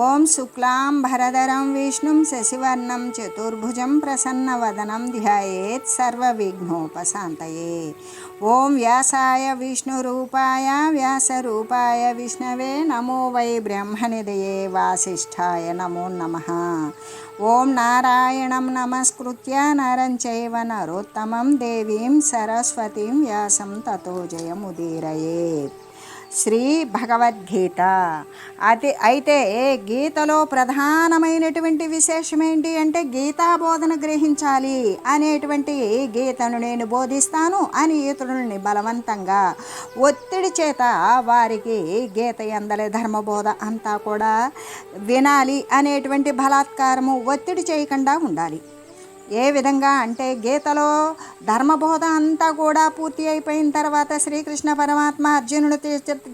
ఓం శుక్లాం భరధరం విష్ణుం శశివర్ణం చతుర్భుజం ప్రసన్నవదనం ధ్యాయేత్ సర్వవిఘ్నోపశాంతయే ఓం వ్యాసాయ విష్ణురూపాయ వ్యాసరూపాయ విష్ణవే నమో వై బ్రహ్మనిదయే వాసిష్ఠాయ నమో నమ ఓం నారాయణం నమస్కృత్య నరం చైవ నరోత్తమం దేవీం సరస్వతీం వ్యాసం తతో జయముదీరయేత్ శ్రీ భగవద్గీత. అది అయితే గీతలో ప్రధానమైనటువంటి విశేషం ఏంటి అంటే గీతా బోధన గ్రహించాలి అనేటువంటి గీతను నేను బోధిస్తాను అని ఇతరులని బలవంతంగా ఒత్తిడి చేత వారికి గీత ఎందలే ధర్మబోధ అంతా కూడా వినాలి అనేటువంటి బలాత్కారము ఒత్తిడి చేయకుండా ఉండాలి. ఏ విధంగా అంటే గీతలో ధర్మబోధ అంతా కూడా పూర్తి అయిపోయిన తర్వాత శ్రీకృష్ణ పరమాత్మ అర్జునుడి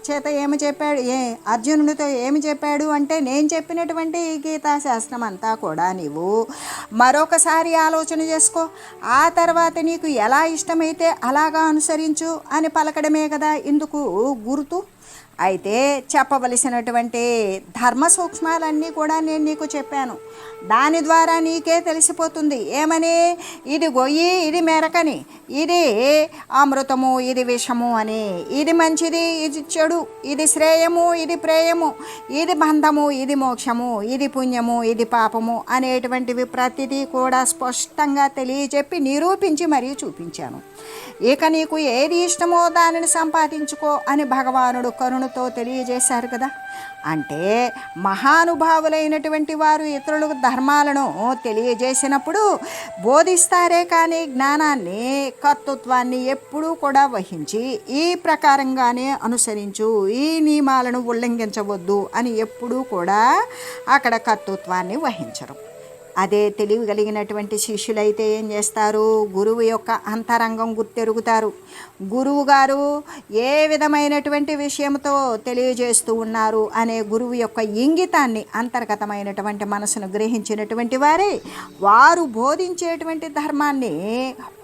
చేత ఏమి చెప్పాడు? ఏ అర్జునుడితో ఏమి చెప్పాడు అంటే నేను చెప్పినటువంటి ఈ గీతా శాస్త్రం అంతా కూడా నీవు మరొకసారి ఆలోచన చేసుకో. ఆ తర్వాత నీకు ఎలా ఇష్టమైతే అలాగా అనుసరించు అని పలకడమే కదా ఇందుకు గుర్తు. అయితే చెప్పవలసినటువంటి ధర్మ సూక్ష్మాలన్నీ కూడా నేను నీకు చెప్పాను. దాని ద్వారా నీకే తెలిసిపోతుంది. ఏమని? ఇది గొయ్యి ఇది మెరకని. ఇది అమృతము ఇది విషము అని. ఇది మంచిది ఇది చెడు. ఇది శ్రేయము ఇది ప్రేయము. ఇది బంధము ఇది మోక్షము. ఇది పుణ్యము ఇది పాపము అనేటువంటివి ప్రతిదీ కూడా స్పష్టంగా తెలియజెప్పి నిరూపించి మరీ చూపించాను. ఇక నీకు ఏది ఇష్టమో దానిని సంపాదించుకో అని భగవానుడు కరుణతో తెలియజేశారు కదా. అంటే మహానుభావులైనటువంటి వారు ఇతరులకు ధర్మాలను తెలియజేసినప్పుడు బోధిస్తారే కానీ జ్ఞానాన్ని కర్తృత్వాన్ని ఎప్పుడూ కూడా వహించి ఈ ప్రకారంగానే అనుసరించు ఈ నియమాలను ఉల్లంఘించవద్దు అని ఎప్పుడూ కూడా అక్కడ కర్తృత్వాన్ని వహించరు. అదే తెలివి కలిగినటువంటి శిష్యులైతే ఏం చేస్తారు? గురువు యొక్క అంతరంగం గుర్తెరుగుతారు. గురువు గారు ఏ విధమైనటువంటి విషయంతో తెలియజేస్తూ ఉన్నారు అనే గురువు యొక్క ఇంగితాన్ని అంతర్గతమైనటువంటి మనసును గ్రహించినటువంటి వారే వారు బోధించేటువంటి ధర్మాన్ని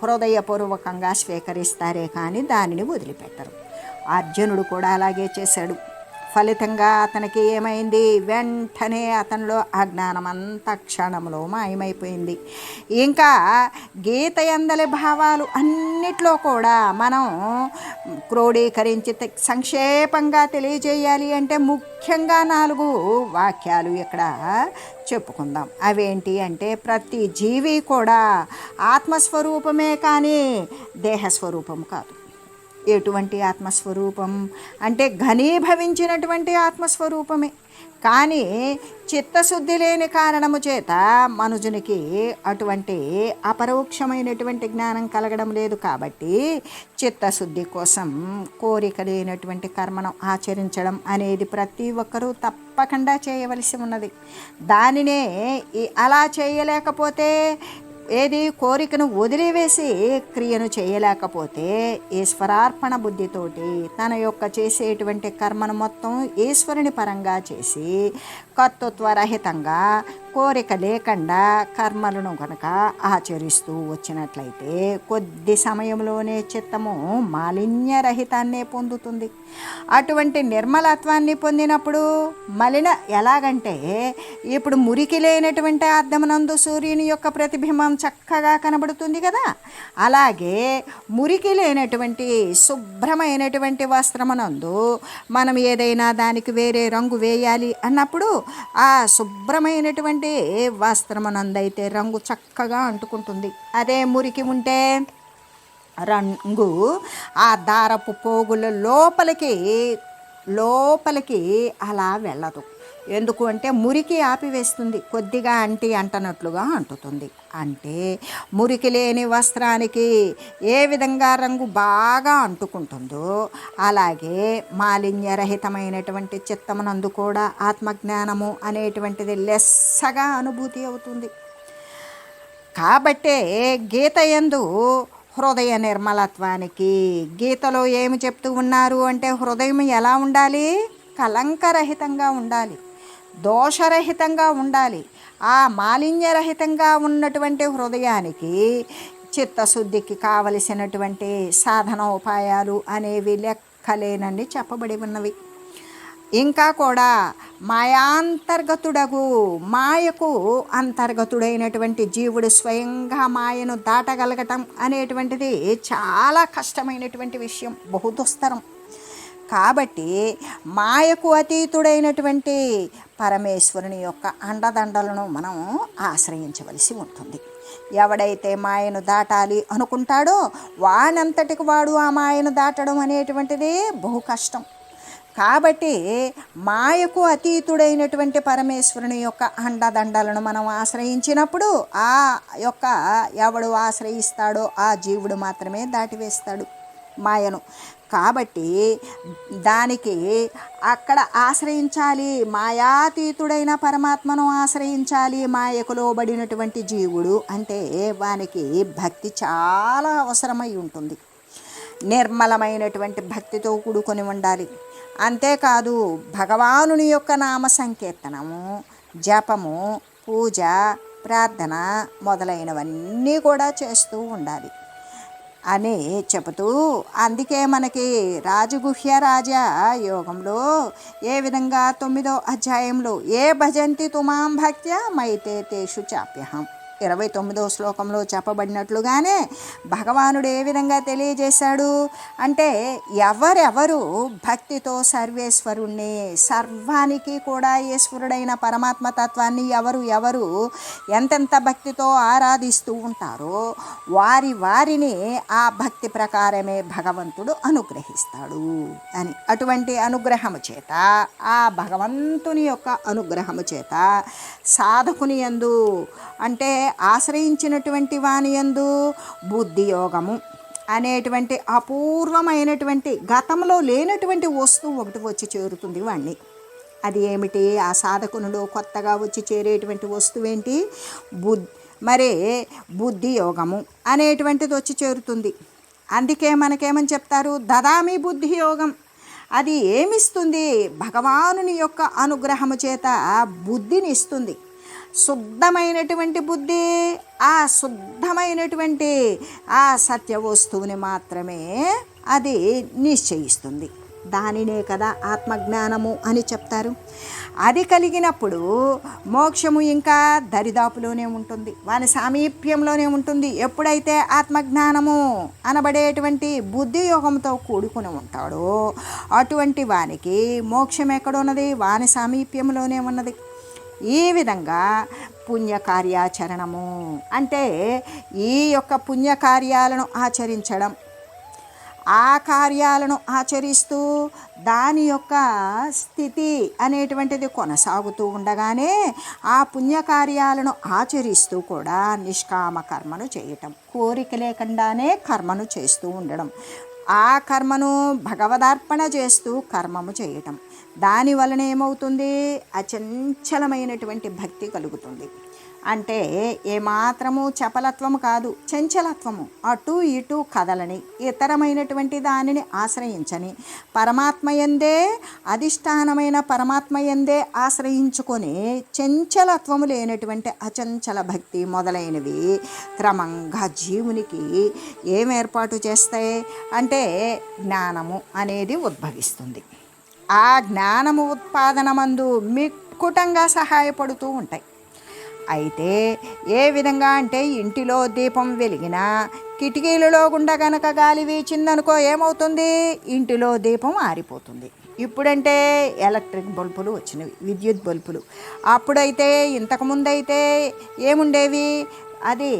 హృదయపూర్వకంగా స్వీకరిస్తారే కానీ దానిని వదిలిపెట్టరు. అర్జునుడు కూడా అలాగే చేశాడు. ఫలితంగా అతనికి ఏమైంది? వెంటనే అతనిలో అజ్ఞానం క్షణంలో మాయమైపోయింది. ఇంకా గీత ఎందలి భావాలు అన్నిట్లో కూడా మనం క్రోడీకరించి సంక్షేపంగా తెలియజేయాలి అంటే ముఖ్యంగా నాలుగు వాక్యాలు ఇక్కడ చెప్పుకుందాం. అవేంటి అంటే ప్రతి జీవి కూడా ఆత్మస్వరూపమే కానీ దేహస్వరూపం కాదు. ఎటువంటి ఆత్మస్వరూపం? అంటే ఘనీభవించినటువంటి ఆత్మస్వరూపమే. కానీ చిత్తశుద్ధి లేని కారణము చేత మనుజునికి అటువంటి అపరోక్షమైనటువంటి జ్ఞానం కలగడం లేదు కాబట్టి చిత్తశుద్ధి కోసం కోరిక లేనటువంటి కర్మను ఆచరించడం అనేది ప్రతి ఒక్కరూ తప్పకుండా చేయవలసి ఉన్నది. దానినే అలా చేయలేకపోతే ఏది కోరికను వదిలివేసి క్రియను చేయలేకపోతే ఈశ్వరార్పణ బుద్ధితోటి తన యొక్క చేసేటువంటి కర్మను మొత్తం ఈశ్వరుని పరంగా చేసి కర్తృత్వరహితంగా కోరిక లేకుండా కర్మలను కనుక ఆచరిస్తూ వచ్చినట్లయితే కొద్ది సమయంలోనే చిత్తము మాలిన్యరహితాన్నే పొందుతుంది. అటువంటి నిర్మలత్వాన్ని పొందినప్పుడు మలిన ఎలాగంటే ఇప్పుడు మురికి లేనటువంటి అద్దమునందు సూర్యుని యొక్క ప్రతిబింబం చక్కగా కనబడుతుంది కదా. అలాగే మురికి లేనటువంటి శుభ్రమైనటువంటి వస్త్రమునందు మనం ఏదైనా దానికి వేరే రంగు వేయాలి అన్నప్పుడు ఆ శుభ్రమైనటువంటి వస్త్రమునందైతే రంగు చక్కగా అంటుకుంటుంది. అదే మురికి ఉంటే రంగు ఆ దారపు పోగుల లోపలికి లోపలికి అలా వెళ్ళదు. ఎందుకు అంటే మురికి ఆపివేస్తుంది. కొద్దిగా అంటి అంటనట్లుగా అంటుతుంది. అంటే మురికి లేని వస్త్రానికి ఏ విధంగా రంగు బాగా అంటుకుంటుందో అలాగే మాలిన్యరహితమైనటువంటి చిత్తమునందు కూడా ఆత్మజ్ఞానము అనేటువంటిది లెస్సగా అనుభూతి అవుతుంది. కాబట్టే గీత ఎందు హృదయ నిర్మలత్వానికి గీతలో ఏమి చెప్తూ ఉన్నారు అంటే హృదయం ఎలా ఉండాలి? కలంకరహితంగా ఉండాలి. దోషరహితంగా ఉండాలి. ఆ మాలిన్యరహితంగా ఉన్నటువంటి హృదయానికి చిత్తశుద్ధికి కావలసినటువంటి సాధన ఉపాయాలు అనేవి లెక్కలేనని చెప్పబడి ఉన్నవి. ఇంకా కూడా మాయాంతర్గతుడగు మాయకు అంతర్గతుడైనటువంటి జీవుడు స్వయంగా మాయను దాటగలగటం అనేటువంటిది చాలా కష్టమైనటువంటి విషయం బహుదుస్తరం. కాబట్టి మాయకు అతీతుడైనటువంటి పరమేశ్వరుని యొక్క అండదండలను మనం ఆశ్రయించవలసి ఉంటుంది. ఎవడైతే మాయను దాటాలి అనుకుంటాడో వానంతటికి వాడు ఆ మాయను దాటడం అనేటువంటిది బహు కష్టం. కాబట్టి మాయకు అతీతుడైనటువంటి పరమేశ్వరుని యొక్క అండదండలను మనం ఆశ్రయించినప్పుడు ఆ యొక్క ఎవడు ఆశ్రయిస్తాడో ఆ జీవుడు మాత్రమే దాటివేస్తాడు మాయను. కాబట్టి దానికి అక్కడ ఆశ్రయించాలి మాయాతీతుడైన పరమాత్మను ఆశ్రయించాలి మాయకు లోబడినటువంటి జీవుడు అంటే వానికి భక్తి చాలా అవసరమై ఉంటుంది. నిర్మలమైనటువంటి భక్తితో కూడుకొని ఉండాలి. అంతేకాదు భగవానుని యొక్క నామ సంకీర్తనము జపము పూజ ప్రార్థన మొదలైనవన్నీ కూడా చేస్తూ ఉండాలి. అని చెబుతూ అందుకే మనకి రాజగుహ్య రాజా యోగంలో ఏ విధంగా తొమ్మిదో అధ్యాయంలో ఏ భజంతి తుమాం భక్త్య మైతే తేషు చాప్యహం. ఇరవై తొమ్మిదో శ్లోకంలో చెప్పబడినట్లుగానే భగవానుడు ఏ విధంగా తెలియజేశాడు? అంటే ఎవరెవరు భక్తితో సర్వేశ్వరుణ్ణి సర్వానికి కూడా ఈశ్వరుడైన పరమాత్మ తత్వాన్ని ఎవరు ఎవరు ఎంతెంత భక్తితో ఆరాధిస్తూ ఉంటారో వారి వారిని ఆ భక్తి ప్రకారమే భగవంతుడు అనుగ్రహిస్తాడు అని. అటువంటి అనుగ్రహము చేత ఆ భగవంతుని యొక్క అనుగ్రహము చేత సాధకుని యందు అంటే ఆశ్రయించినటువంటి వాని యందు బుద్ధి యోగము అనేటువంటి అపూర్వమైనటువంటి గతంలో లేనటువంటి వస్తువు ఒకటి వచ్చి చేరుతుంది వాణ్ణి. అది ఏమిటి? ఆ సాధకునిలో కొత్తగా వచ్చి చేరేటువంటి వస్తువు ఏంటి? బుద్ధి మరే బుద్ధి యోగము అనేటువంటిది వచ్చి చేరుతుంది. అందుకే మనకేమని చెప్తారు? దదామి బుద్ధి యోగం అది ఏమిస్తుంది? భగవానుని యొక్క అనుగ్రహము చేత బుద్ధిని ఇస్తుంది. శుద్ధమైనటువంటి బుద్ధి ఆ శుద్ధమైనటువంటి ఆ సత్య వస్తువుని మాత్రమే అది నిశ్చయిస్తుంది. దానినే కదా ఆత్మజ్ఞానము అని చెప్తారు. అది కలిగినప్పుడు మోక్షము ఇంకా దరిదాపులోనే ఉంటుంది. వాని సామీప్యంలోనే ఉంటుంది. ఎప్పుడైతే ఆత్మజ్ఞానము అనబడేటువంటి బుద్ధి యోగంతో కూడుకుని ఉంటాడో అటువంటి వానికి మోక్షం ఎక్కడున్నది? వాని సామీప్యంలోనే ఉన్నది. ఈ విధంగా పుణ్యకార్యాచరణము అంటే ఈ యొక్క పుణ్యకార్యాలను ఆచరించడం. ఆ కార్యాలను ఆచరిస్తూ దాని యొక్క స్థితి అనేటువంటిది కొనసాగుతూ ఉండగానే ఆ పుణ్యకార్యాలను ఆచరిస్తూ కూడా నిష్కామ కర్మను చేయటం కోరిక లేకుండానే కర్మను చేస్తూ ఉండడం. ఆ కర్మను భగవదార్పణ చేస్తూ కర్మము చేయటం. దానివలన ఏమవుతుంది? అచంచలమైనటువంటి భక్తి కలుగుతుంది. అంటే ఏమాత్రము చపలత్వము కాదు చంచలత్వము. అటు ఇటు కదలని ఇతరమైనటువంటి దానిని ఆశ్రయించని పరమాత్మయందే అధిష్టానమైన పరమాత్మయందే ఆశ్రయించుకొని చంచలత్వము లేనటువంటి అచంచల భక్తి మొదలైనవి క్రమంగా జీవునికి ఏం ఏర్పాటు చేస్తాయి? అంటే జ్ఞానము అనేది ఉద్భవిస్తుంది. ఆ జ్ఞానము ఉత్పాదనమందు మిక్కుటంగా సహాయపడుతూ ఉంటాయి. అయితే ఏ విధంగా అంటే ఇంటిలో దీపం వెలిగిన కిటికీలలో గుండా గనక గాలి వీచిందనుకో ఏమవుతుంది? ఇంటిలో దీపం ఆరిపోతుంది. ఇప్పుడంటే ఎలక్ట్రిక్ బల్బులు వచ్చినవి విద్యుత్ బల్బులు. అప్పుడైతే ఇంతకుముందైతే ఏముండేవి? అది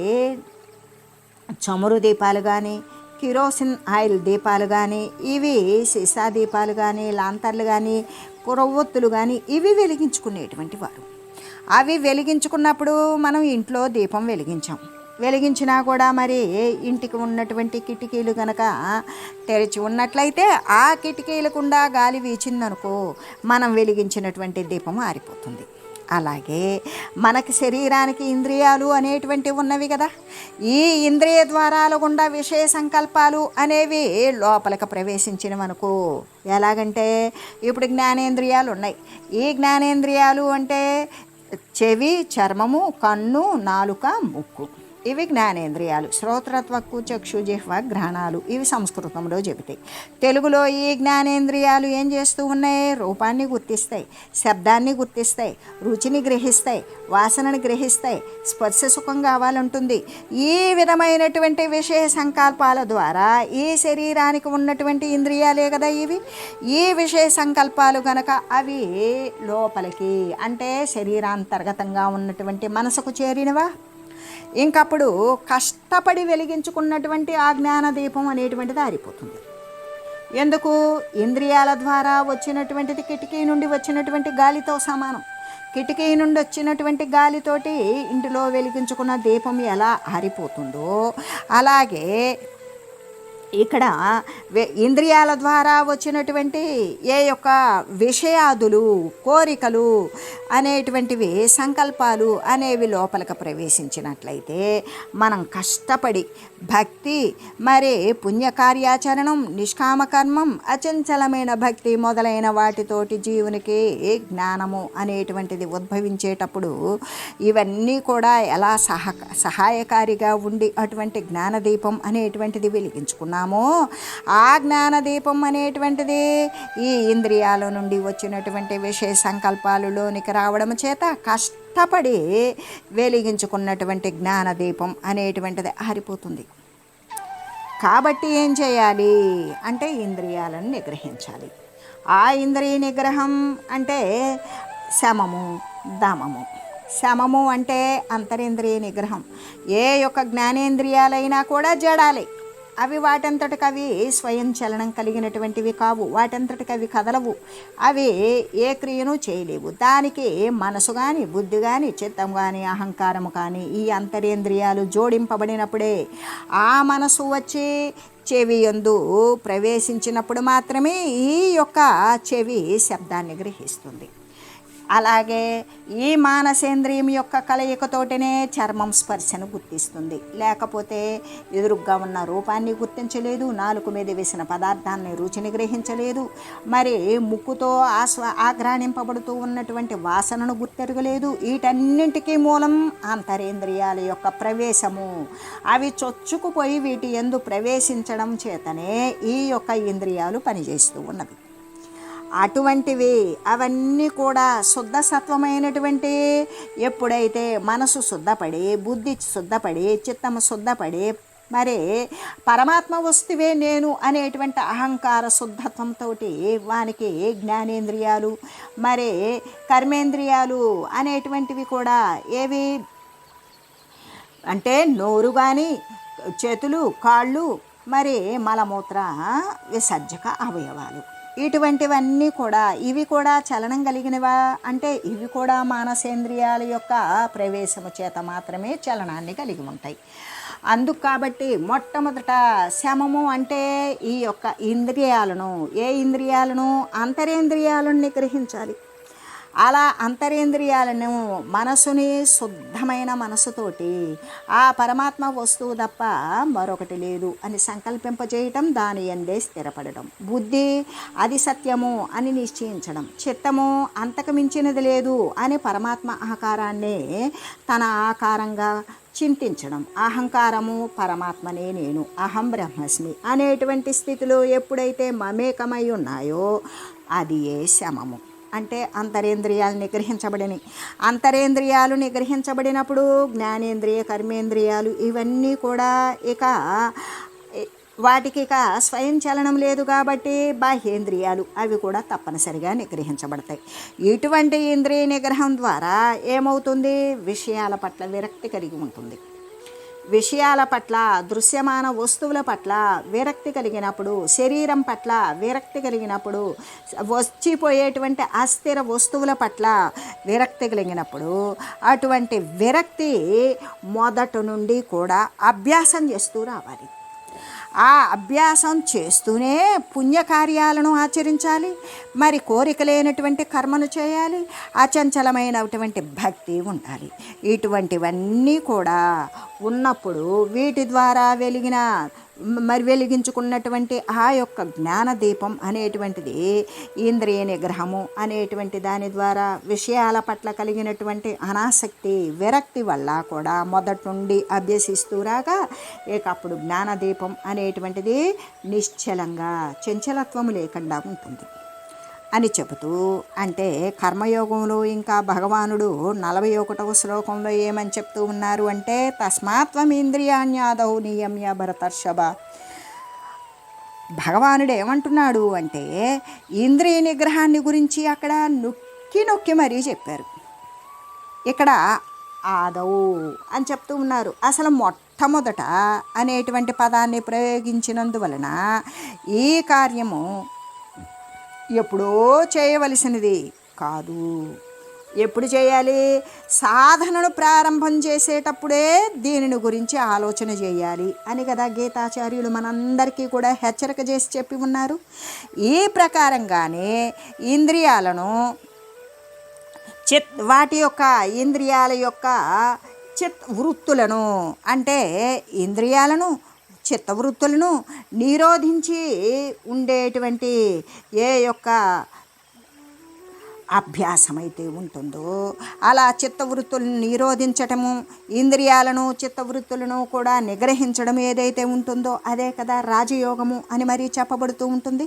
చమురు దీపాలు కానీ కిరోసిన్ ఆయిల్ దీపాలు కానీ ఇవి సీసా దీపాలు కానీ లాంతర్లు కానీ కురవొత్తులు కానీ ఇవి వెలిగించుకునేటువంటి వారు. అవి వెలిగించుకున్నప్పుడు మనం ఇంట్లో దీపం వెలిగించాం. వెలిగించినా కూడా మరి ఇంటికి ఉన్నటువంటి కిటికీలు కనుక తెరిచి ఉన్నట్లయితే ఆ కిటికీలకుండా గాలి వీచిందనుకో మనం వెలిగించినటువంటి దీపం ఆరిపోతుంది. అలాగే మనకి శరీరానికి ఇంద్రియాలు అనేటువంటివి ఉన్నవి కదా. ఈ ఇంద్రియ ద్వారాల గుండా విషయ సంకల్పాలు అనేవి లోపలికి ప్రవేశించినవనుకో ఎలాగంటే ఇప్పుడు జ్ఞానేంద్రియాలు ఉన్నాయి. ఈ జ్ఞానేంద్రియాలు అంటే చెవి చర్మము కన్ను నాలుక ముక్కు. ఇవి జ్ఞానేంద్రియాలు. శ్రోత్రత్వకు చక్షు జిహ్వ గ్రహణాలు ఇవి సంస్కృతంలో చెబుతాయి. తెలుగులో ఈ జ్ఞానేంద్రియాలు ఏం చేస్తూ ఉన్నాయి? రూపాన్ని గుర్తిస్తాయి శబ్దాన్ని గుర్తిస్తాయి రుచిని గ్రహిస్తాయి వాసనని గ్రహిస్తాయి స్పర్శ సుఖం కావాలంటుంది. ఈ విధమైనటువంటి విషయ సంకల్పాల ద్వారా ఈ శరీరానికి ఉన్నటువంటి ఇంద్రియాలే కదా ఇవి. ఈ విషయ సంకల్పాలు గనక అవి లోపలికి అంటే శరీరాంతర్గతంగా ఉన్నటువంటి మనసుకు చేరినవా? ఇంకప్పుడు కష్టపడి వెలిగించుకున్నటువంటి ఆ జ్ఞానదీపం అనేటువంటిది ఆరిపోతుంది. ఎందుకు? ఇంద్రియాల ద్వారా వచ్చినటువంటిది కిటికీ నుండి వచ్చినటువంటి గాలితో సమానం. కిటికీ నుండి వచ్చినటువంటి గాలితోటి ఇంటిలో వెలిగించుకున్న దీపం ఎలా ఆరిపోతుందో అలాగే ఇక్కడ ఇంద్రియాల ద్వారా వచ్చినటువంటి ఏ యొక్క విషయాదులు కోరికలు అనేటువంటివి సంకల్పాలు అనేవి లోపలికి ప్రవేశించినట్లయితే మనం కష్టపడి భక్తి. మరి పుణ్యకార్యాచరణం నిష్కామకర్మం అచంచలమైన భక్తి మొదలైన వాటితోటి జీవునికి జ్ఞానము అనేటువంటిది ఉద్భవించేటప్పుడు ఇవన్నీ కూడా ఎలా సహ సహాయకారిగా ఉండి అటువంటి జ్ఞానదీపం అనేటువంటిది వెలిగించుకున్నామో ఆ జ్ఞానదీపం అనేటువంటిది ఈ ఇంద్రియాల నుండి వచ్చినటువంటి విషయ సంకల్పాలలోనికి రావడం చేత కష్ట కష్టపడి వెలిగించుకున్నటువంటి జ్ఞానదీపం అనేటువంటిది ఆరిపోతుంది. కాబట్టి ఏం చేయాలి? అంటే ఇంద్రియాలను నిగ్రహించాలి. ఆ ఇంద్రియ నిగ్రహం అంటే శమము దమము. శమము అంటే అంతరింద్రియ నిగ్రహం. ఏ యొక్క జ్ఞానేంద్రియాలైనా కూడా జడాలి. అవి వాటంతటికి అవి స్వయం చలనం కలిగినటువంటివి కావు. వాటంతటికి అవి కదలవు. అవి ఏ క్రియను చేయలేవు. దానికి మనసు కానీ బుద్ధి కానీ చిత్తం కానీ అహంకారము కానీ ఈ అంతరేంద్రియాలు జోడింపబడినప్పుడే ఆ మనసు వచ్చి చెవి యందు ప్రవేశించినప్పుడు మాత్రమే ఈ యొక్క చెవి శబ్దాన్ని గ్రహిస్తుంది. అలాగే ఈ మానసేంద్రియం యొక్క కలయికతోటనే చర్మం స్పర్శను గుర్తిస్తుంది. లేకపోతే ఎదురుగ్గా ఉన్న రూపాన్ని గుర్తించలేదు నాలుగు మీద వేసిన పదార్థాన్ని రుచిని గ్రహించలేదు మరి ముక్కుతో ఆస్వా ఆగ్రాణింపబడుతూ ఉన్నటువంటి వాసనను గుర్తెరగలేదు. వీటన్నింటికీ మూలం అంతరేంద్రియాల యొక్క ప్రవేశము. అవి చొచ్చుకుపోయి వీటి ఎందు ప్రవేశించడం చేతనే ఈ యొక్క ఇంద్రియాలు పనిచేస్తూ ఉన్నవి. అటువంటివి అవన్నీ కూడా శుద్ధ సత్వమైనటువంటి ఎప్పుడైతే మనసు శుద్ధపడి బుద్ధి శుద్ధపడి చిత్తము శుద్ధపడి మరి పరమాత్మ వస్తువే నేను అనేటువంటి అహంకార శుద్ధత్వంతో వానికి జ్ఞానేంద్రియాలు మరి కర్మేంద్రియాలు అనేటువంటివి కూడా ఏవి? అంటే నోరు కానీ చేతులు కాళ్ళు మరి మలమూత్ర విసర్జక అవయవాలు. ఇటువంటివన్నీ కూడా ఇవి కూడా చలనం కలిగినవా? అంటే ఇవి కూడా మానసేంద్రియాల యొక్క ప్రవేశము చేత మాత్రమే చలనాన్ని కలిగి ఉంటాయి. అందుకు కాబట్టి మొట్టమొదట శమము అంటే ఈ యొక్క ఇంద్రియాలను ఏ ఇంద్రియాలను? అంతరేంద్రియాలను నిగ్రహించాలి అలా అంతరేంద్రియాలను మనసుని శుద్ధమైన మనసుతోటి ఆ పరమాత్మ వస్తువు తప్ప మరొకటి లేదు అని సంకల్పింపజేయటం దాని ఎందే స్థిరపడటం. బుద్ధి అది సత్యము అని నిశ్చయించడం. చిత్తము అంతకు మించినది లేదు అని పరమాత్మ ఆకారాన్నే తన ఆకారంగా చింతించడం. అహంకారము పరమాత్మనే నేను అహం బ్రహ్మస్మి అనేటువంటి స్థితిలో ఎప్పుడైతే మమేకమై ఉన్నాయో అది ఏ శమము. అంటే అంతరేంద్రియాలు నిగ్రహించబడినవి అంతరేంద్రియాలు నిగ్రహించబడినప్పుడు జ్ఞానేంద్రియ కర్మేంద్రియాలు ఇవన్నీ కూడా ఇక వాటికి ఇక స్వయం చలనం లేదు కాబట్టి బాహ్యేంద్రియాలు అవి కూడా తప్పనిసరిగా నిగ్రహించబడతాయి. ఇటువంటి ఇంద్రియ నిగ్రహం ద్వారా ఏమవుతుంది? విషయాల పట్ల విరక్తి కలిగి ఉంటుంది. విషయాల పట్ల దృశ్యమాన వస్తువుల పట్ల విరక్తి కలిగినప్పుడు శరీరం పట్ల విరక్తి కలిగినప్పుడు వచ్చిపోయేటువంటి అస్థిర వస్తువుల పట్ల విరక్తి కలిగినప్పుడు అటువంటి విరక్తి మొదటి నుండి కూడా అభ్యాసం చేస్తూ రావాలి. ఆ అభ్యాసం చేస్తూనే పుణ్యకార్యాలను ఆచరించాలి మరి కోరిక లేనటువంటి కర్మను చేయాలి అచంచలమైనటువంటి భక్తి ఉండాలి. ఇటువంటివన్నీ కూడా ఉన్నప్పుడు వీటి ద్వారా వెలిగిన మరి వెలిగించుకున్నటువంటి ఆ యొక్క జ్ఞానదీపం అనేటువంటిది ఇంద్రియ నిగ్రహము అనేటువంటి దాని ద్వారా విషయాల పట్ల కలిగినటువంటి అనాసక్తి విరక్తి వల్ల కూడా మొదటి నుండి అభ్యసిస్తూ రాగా ఇక అప్పుడు జ్ఞానదీపం అనేటువంటిది నిశ్చలంగా చంచలత్వము లేకుండా ఉంటుంది. అని చెబుతూ అంటే కర్మయోగంలో ఇంకా భగవానుడు నలభై ఒకటవ శ్లోకంలో ఏమని చెప్తూ ఉన్నారు అంటే తస్మాత్వం ఇంద్రియాన్యాదౌ నియమ్య భరతర్షభ భగవానుడు ఏమంటున్నాడు అంటే ఇంద్రియ నిగ్రహాన్ని గురించి అక్కడ నొక్కి నొక్కి మరీ చెప్పారు. ఇక్కడ ఆదవు అని చెప్తూ ఉన్నారు. అసలు మొట్టమొదట అనేటువంటి పదాన్ని ప్రయోగించినందువలన ఈ కార్యము ఎప్పుడో చేయవలసినది కాదు. ఎప్పుడు చేయాలి? సాధనను ప్రారంభం చేసేటప్పుడే దీనిని గురించి ఆలోచన చేయాలి అని కదా గీతాచార్యులు మనందరికీ కూడా హెచ్చరిక చేసి చెప్పి ఉన్నారు. ఈ ప్రకారంగానే ఇంద్రియాలను చిత్ వాటి యొక్క ఇంద్రియాల యొక్క చిత్ వృత్తులను అంటే ఇంద్రియాలను చిత్తవృత్తులను నిరోధించి ఉండేటువంటి ఏ యొక్క అభ్యాసం అయితే ఉంటుందో అలా చిత్తవృత్తులను నిరోధించటము ఇంద్రియాలను చిత్తవృత్తులను కూడా నిగ్రహించడం ఏదైతే ఉంటుందో అదే కదా రాజయోగము అని మరీ చెప్పబడుతూ ఉంటుంది.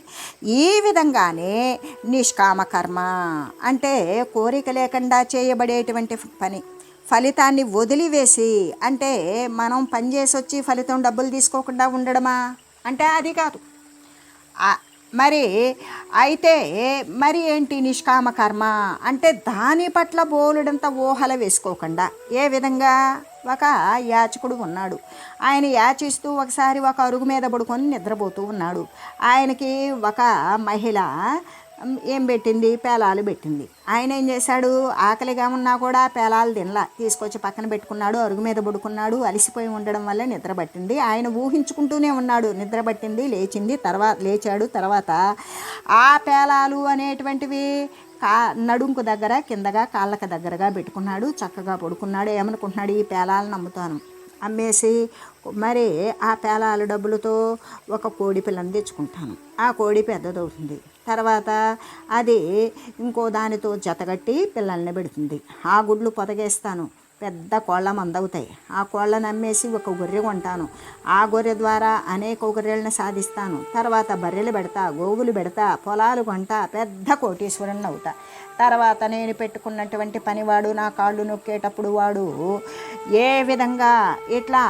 ఈ విధంగానే నిష్కామ కర్మ అంటే కోరిక లేకుండా చేయబడేటువంటి పని. ఫలితాన్ని వదిలివేసి అంటే మనం పనిచేసి వచ్చి ఫలితం డబ్బులు తీసుకోకుండా ఉండడమా? అంటే అది కాదు. మరి అయితే మరి ఏంటి నిష్కామ కర్మ? అంటే దాని పట్ల బోలుడంత ఊహల వేసుకోకుండా ఏ విధంగా? ఒక యాచకుడు ఉన్నాడు. ఆయన యాచిస్తూ ఒకసారి ఒక అరుగు మీద పడుకొని నిద్రపోతూ ఉన్నాడు. ఆయనకి ఒక మహిళ ఏం పెట్టింది? పేలాలు పెట్టింది. ఆయన ఏం చేశాడు? ఆకలిగా ఉన్నా కూడా పేలాలు తినలా. తీసుకొచ్చి పక్కన పెట్టుకున్నాడు అరుగు మీద పడుకున్నాడు అలసిపోయి ఉండడం వల్ల నిద్ర పట్టింది. ఆయన ఊహించుకుంటూనే ఉన్నాడు. నిద్ర పట్టింది లేచింది తర్వాత లేచాడు. తర్వాత ఆ పేలాలు అనేటువంటివి కా నడుంకు దగ్గర కిందగా కాళ్ళకు దగ్గరగా పెట్టుకున్నాడు. చక్కగా పడుకున్నాడు. ఏమనుకుంటున్నాడు? ఈ పేలాలను నమ్ముతాను. అమ్మేసి మరి ఆ పేలాల డబ్బులతో ఒక కోడి పిల్లని తెచ్చుకుంటాను. ఆ కోడి పెద్దదవుతుంది. తర్వాత అది ఇంకో దానితో జతగట్టి పిల్లల్ని పెడుతుంది. ఆ గుడ్లు పొదగేస్తాను. పెద్ద కోళ్ళ మందవుతాయి. ఆ కోళ్ళను అమ్మేసి ఒక గొర్రె కొంటాను. ఆ గొర్రె ద్వారా అనేక గొర్రెలను సాధిస్తాను. తర్వాత బర్రెలు పెడతా గోవులు పెడతా పొలాలు కొంటా పెద్ద కోటీశ్వరుని అవుతా. తర్వాత నేను పెట్టుకున్నటువంటి పనివాడు నా కాళ్ళు నొక్కేటప్పుడు వాడు ఏ విధంగా ఇట్లా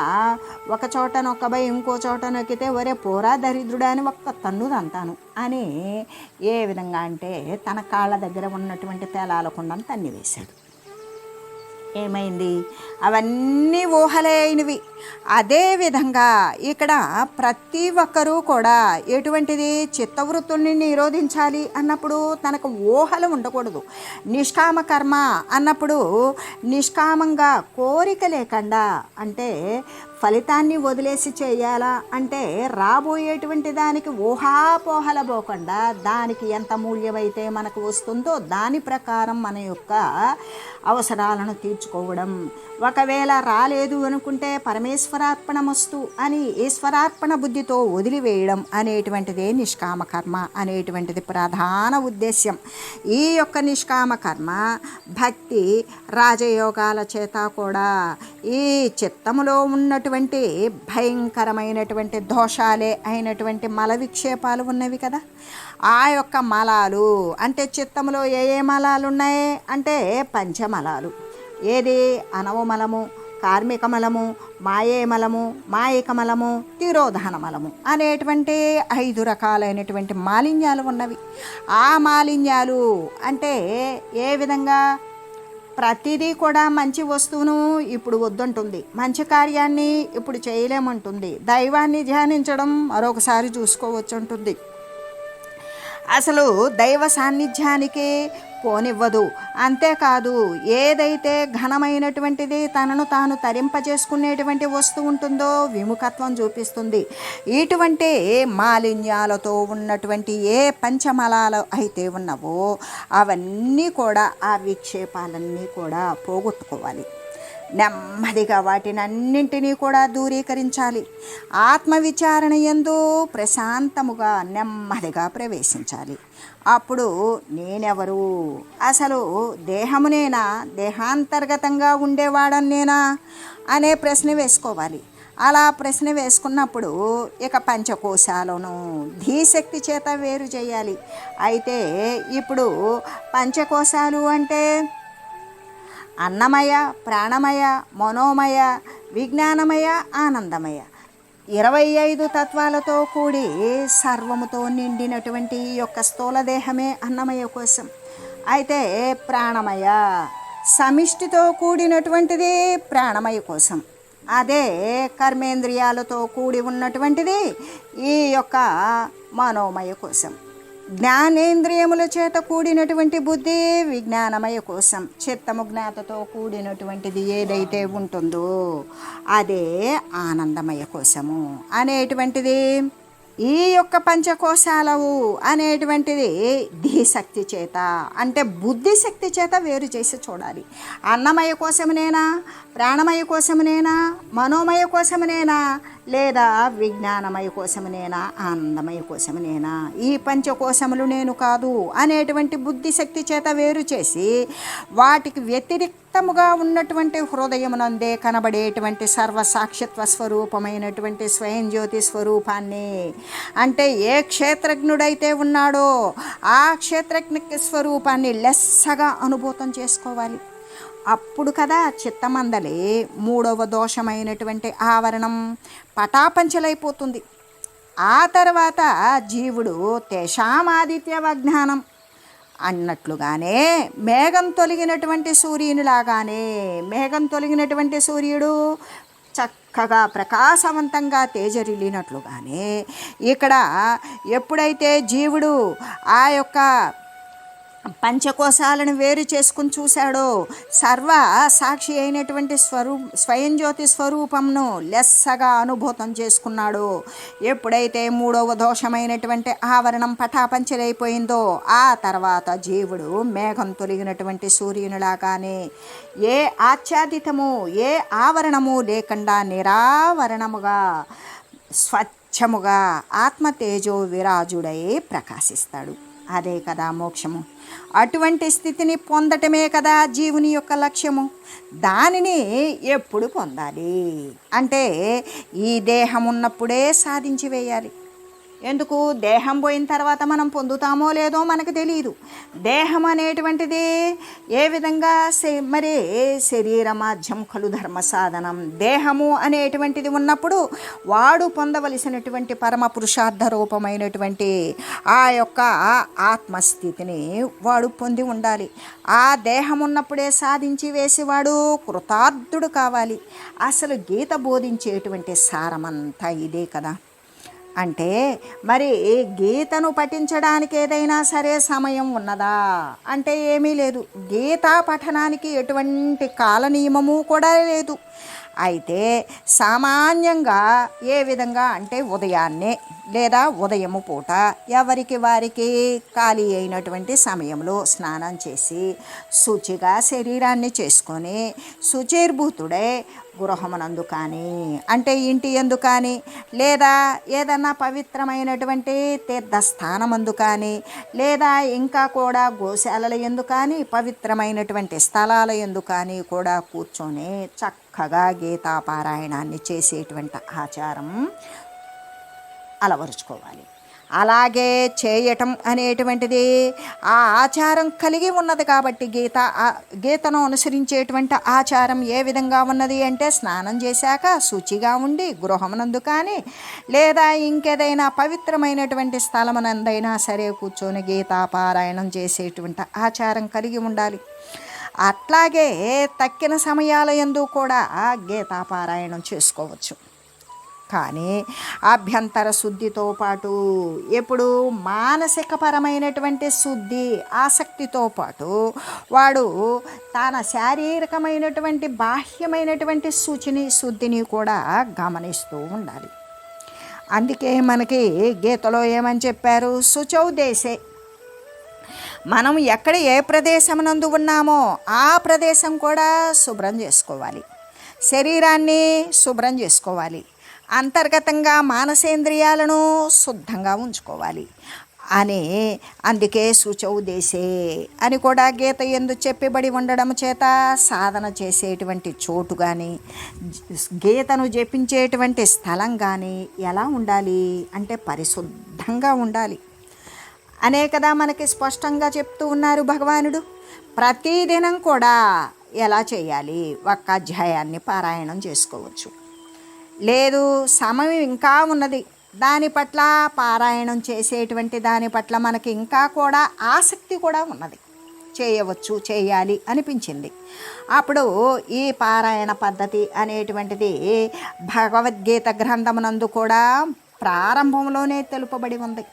ఒక చోట నొక్కబై ఇంకో చోట నొక్కితే ఒరే పోరా దరిద్రుడా అని ఒక్క తన్నుదంతాను అని ఏ విధంగా అంటే తన కాళ్ళ దగ్గర ఉన్నటువంటి పేలాలకుండా తన్ని వేశాడు ఏమైంది? అవన్నీ ఊహలే అయినవి అదేవిధంగా ఇక్కడ ప్రతి ఒక్కరూ కూడా ఎటువంటిది చిత్తవృత్తుల్ని నిరోధించాలి అన్నప్పుడు తనకు ఊహలు ఉండకూడదు. నిష్కామ కర్మ అన్నప్పుడు నిష్కామంగా కోరిక లేకుండా అంటే ఫలితాన్ని వదిలేసి చేయాలా అంటే రాబోయేటువంటి దానికి ఊహాపోహల పోకుండా దానికి ఎంత మూల్యమైతే మనకు వస్తుందో దాని ప్రకారం మన యొక్క అవసరాలను తీర్చుకోవడం ఒకవేళ రాలేదు అనుకుంటే పరమేశ్వరార్పణమస్తు అని ఈశ్వరార్పణ బుద్ధితో వదిలివేయడం అనేటువంటిదే నిష్కామ కర్మ అనేటువంటిది ప్రధాన ఉద్దేశ్యం. ఈ యొక్క నిష్కామ కర్మ భక్తి రాజయోగాల చేత కూడా ఈ చిత్తములో ఉన్నటువంటి భయంకరమైనటువంటి దోషాలే అయినటువంటి మల విక్షేపాలు ఉన్నవి కదా. ఆ యొక్క మలాలు అంటే చిత్తములో ఏ ఏ మలాలు ఉన్నాయి అంటే పంచమలాలు. ఏది? అనవమలము కార్మిక మలము మాయికమలము తిరోధానమలము తిరోధన మలము అనేటువంటి ఐదు రకాలైనటువంటి మాలిన్యాలు ఉన్నవి. ఆ మాలిన్యాలు అంటే ఏ విధంగా? ప్రతిదీ కూడా మంచి వస్తువును ఇప్పుడు వద్దంటుంది. మంచి కార్యాన్ని ఇప్పుడు చేయలేమంటుంది. దైవాన్ని ధ్యానించడం మరొకసారి చూసుకోవచ్చు ఉంటుంది అసలు దైవ సాన్నిధ్యానికి పోనివ్వదు. అంతేకాదు ఏదైతే ఘనమైనటువంటిది తనను తాను తరింపజేసుకునేటువంటి వస్తువు ఉంటుందో విముఖత్వం చూపిస్తుంది. ఇటువంటి మాలిన్యాలతో ఉన్నటువంటి ఏ పంచమలాలు అయితే ఉన్నవో అవన్నీ కూడా ఆ విక్షేపాలన్నీ కూడా పోగొట్టుకోవాలి. నెమ్మదిగా వాటిని అన్నింటినీ కూడా దూరీకరించాలి. ఆత్మవిచారణ ఎందు ప్రశాంతముగా నెమ్మదిగా ప్రవేశించాలి. అప్పుడు నేనెవరు? అసలు దేహమునేనా? దేహాంతర్గతంగా ఉండేవాడన్నేనా? అనే ప్రశ్న వేసుకోవాలి. అలా ప్రశ్న వేసుకున్నప్పుడు ఇక పంచకోశాలను ధీశక్తి చేత వేరు చేయాలి. అయితే ఇప్పుడు పంచకోశాలు అంటే? అన్నమయ ప్రాణమయ మనోమయ విజ్ఞానమయ ఆనందమయ. ఇరవై ఐదు తత్వాలతో కూడి సర్వముతో నిండినటువంటి ఈ యొక్క స్థూలదేహమే అన్నమయ కోసం. అయితే ప్రాణమయ సమిష్టితో కూడినటువంటిది ప్రాణమయ కోసం. అదే కర్మేంద్రియాలతో కూడి ఉన్నటువంటిది ఈ యొక్క మనోమయ కోసం. జ్ఞానేంద్రియముల చేత కూడినటువంటి బుద్ధి విజ్ఞానమయ కోసం చిత్తము జ్ఞాతతో కూడినటువంటిది ఏదైతే ఉంటుందో అదే ఆనందమయ కోసము. అనేటువంటిది ఈ యొక్క పంచకోశాలవు అనేటువంటిది ధీశక్తి చేత అంటే బుద్ధి శక్తి చేత వేరు చేసి చూడాలి. అన్నమయ కోసమునేనా ప్రాణమయ కోసమునేనా మనోమయ కోసమునేనా లేదా విజ్ఞానమయ కోసమునేనా ఆనందమయ కోసమునేనా ఈ పంచకోశములు నేను కాదు అనేటువంటి బుద్ధి శక్తి చేత వేరు చేసి వాటికి వ్యతిరిక్తముగా ఉన్నటువంటి హృదయమునందే కనబడేటువంటి సర్వసాక్షిత్వ స్వరూపమైనటువంటి స్వయం జ్యోతి స్వరూపాన్ని. అంటే ఏ క్షేత్రజ్ఞుడైతే ఉన్నాడో ఆ క్షేత్రజ్ఞ స్వరూపాన్ని లెస్సగా అనుభూతం చేసుకోవాలి. అప్పుడు కదా చిత్తమందలి మూడవ దోషమైనటువంటి ఆవరణం పటాపంచలైపోతుంది. ఆ తర్వాత జీవుడు తేషామాదిత్య వజ్ఞానం అన్నట్లుగానే మేఘం తొలగినటువంటి సూర్యునిలాగానే మేఘం తొలగినటువంటి సూర్యుడు చక్కగా ప్రకాశవంతంగా తేజరిల్లినట్లుగానే ఇక్కడ ఎప్పుడైతే జీవుడు ఆ యొక్క పంచకోశాలను వేరు చేసుకుని చూశాడో. సర్వ సాక్షి అయినటువంటి స్వరూ స్వయం జ్యోతి స్వరూపంను లెస్సగా అనుభూతం చేసుకున్నాడో. ఎప్పుడైతే మూడవ దోషమైనటువంటి ఆవరణం పటాపంచలైపోయిందో ఆ తర్వాత జీవుడు మేఘం తొలిగినటువంటి సూర్యునిలాగానే ఏ ఆచ్ఛాదితము ఏ ఆవరణము లేకుండా నిరావరణముగా స్వచ్ఛముగా ఆత్మతేజో విరాజుడై ప్రకాశిస్తాడు. అదే కదా మోక్షము. అటువంటి స్థితిని పొందటమే కదా జీవుని యొక్క లక్ష్యము. దానిని ఎప్పుడు పొందాలి? అంటే ఈ దేహం ఉన్నప్పుడే సాధించి వేయాలి. ఎందుకు? దేహం పోయిన తర్వాత మనం పొందుతామో లేదో మనకు తెలియదు దేహం అనేటువంటిది ఏ విధంగా మరి మరి శరీరమాధ్యం కలు ధర్మ సాధనం. దేహము అనేటువంటిది ఉన్నప్పుడు వాడు పొందవలసినటువంటి పరమ పురుషార్థ రూపమైనటువంటి ఆ యొక్క ఆత్మస్థితిని వాడు పొంది ఉండాలి. ఆ దేహం ఉన్నప్పుడే సాధించి వేసేవాడు కృతార్థుడు కావాలి. అసలు గీత బోధించేటువంటి సారమంతా ఇదే కదా. అంటే మరి గీతను పఠించడానికి ఏదైనా సరే సమయం ఉన్నదా? అంటే ఏమీ లేదు. గీతా పఠనానికి ఎటువంటి కాల నియమము కూడా లేదు. అయితే సామాన్యంగా ఏ విధంగా అంటే ఉదయాన్నే లేదా ఉదయము పూట ఎవరికి వారికి ఖాళీ అయినటువంటి సమయంలో స్నానం చేసి శుచిగా శరీరాన్ని చేసుకొని శుచిర్భూతుడై గృహమునందు కానీ అంటే ఇంటి ఎందు కానీ లేదా ఏదన్నా పవిత్రమైనటువంటి తీర్థస్థానమందు కానీ లేదా ఇంకా కూడా గోశాలల ఎందు కానీ పవిత్రమైనటువంటి స్థలాల ఎందు కానీ కూడా కూర్చొని చక్కగా గీతాపారాయణాన్ని చేసేటువంటి ఆచారం అలవరుచుకోవాలి. అలాగే చేయటం అనేటువంటిది ఆ ఆచారం కలిగి ఉన్నది కాబట్టి గీత గీతను అనుసరించేటువంటి ఆచారం ఏ విధంగా ఉన్నది అంటే స్నానం చేశాక శుచిగా ఉండి గృహమునందు కానీ లేదా ఇంకేదైనా పవిత్రమైనటువంటి స్థలమునందైనా సరే కూర్చొని గీతాపారాయణం చేసేటువంటి ఆచారం కలిగి ఉండాలి. అట్లాగే తక్కిన సమయాల ఎందు కూడా గీతాపారాయణం చేసుకోవచ్చు. కానీ అభ్యంతర శుద్ధితో పాటు ఎప్పుడు మానసికపరమైనటువంటి శుద్ధి ఆసక్తితో పాటు వాడు తన శారీరకమైనటువంటి బాహ్యమైనటువంటి శుచిని శుద్ధిని కూడా గమనిస్తూ ఉండాలి. అందుకే మనకి గీతలో ఏమని చెప్పారు? శుచౌ దేశే. మనం ఎక్కడ ఏ ప్రదేశమునందు ఉన్నామో ఆ ప్రదేశం కూడా శుభ్రం చేసుకోవాలి. శరీరాన్ని శుభ్రం చేసుకోవాలి. అంతర్గతంగా మానసేంద్రియాలను శుద్ధంగా ఉంచుకోవాలి. అని అందుకే సూచవు దేశే అని కూడా గీత ఎందు చెప్పబడి ఉండడం చేత సాధన చేసేటువంటి చోటు కానీ గీతను జపించేటువంటి స్థలం కానీ ఎలా ఉండాలి అంటే పరిశుద్ధంగా ఉండాలి. అనే కదా మనకి స్పష్టంగా చెప్తూ ఉన్నారు భగవానుడు. ప్రతిదినం కూడా ఎలా చేయాలి? ఒక్క అధ్యాయాన్ని పారాయణం చేసుకోవచ్చు. లేదు సమయం ఇంకా ఉన్నది. దాని పట్ల పారాయణం చేసేటువంటి దాని పట్ల మనకి ఇంకా కూడా ఆసక్తి కూడా ఉన్నది. చేయవచ్చు చేయాలి అనిపించింది. అప్పుడు ఈ పారాయణ పద్ధతి అనేటువంటిది భగవద్గీత గ్రంథమునందు కూడా ప్రారంభంలోనే తెలుపబడి ఉంది.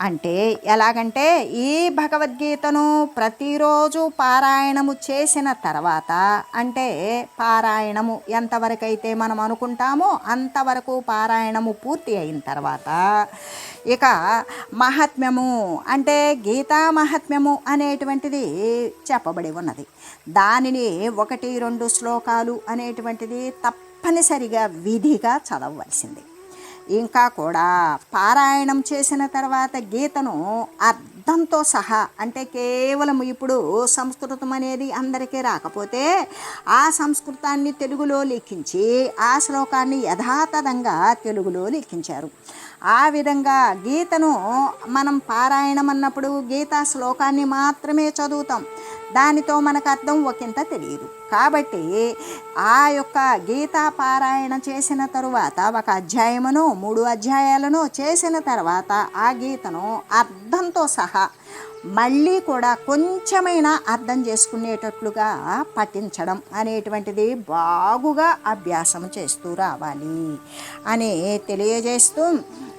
అంటే ఎలాగంటే ఈ భగవద్గీతను ప్రతిరోజు పారాయణము చేసిన తర్వాత అంటే పారాయణము ఎంతవరకైతే మనం అనుకుంటామో అంతవరకు పారాయణము పూర్తి అయిన తర్వాత ఇక మహాత్మ్యము అంటే గీతా మహాత్మ్యము అనేటువంటిది చెప్పబడి ఉన్నది. దానిని ఒకటి రెండు శ్లోకాలు అనేటువంటిది తప్పనిసరిగా విధిగా చదవవలసింది. ఇంకా కూడా పారాయణం చేసిన తర్వాత గీతను అర్థంతో సహా అంటే కేవలం ఇప్పుడు సంస్కృతం అనేది అందరికీ రాకపోతే ఆ సంస్కృతాన్ని తెలుగులో లిఖించి ఆ శ్లోకాన్ని యథాతథంగా తెలుగులో లిఖించారు. ఆ విధంగా గీతను మనం పారాయణం అన్నప్పుడు గీతా శ్లోకాన్ని మాత్రమే చదువుతాం. దానితో మనకు అర్థం ఒకంత తెలియదు. కాబట్టి ఆ యొక్క గీతా పారాయణ చేసిన తరువాత ఒక అధ్యాయమును మూడు అధ్యాయాలను చేసిన తర్వాత ఆ గీతను అర్థంతో సహా మళ్ళీ కూడా కొంచెమైనా అర్థం చేసుకునేటట్లుగా పఠించడం అనేటువంటిది బాగుగా అభ్యాసం చేస్తూ రావాలి. అని తెలియజేస్తూ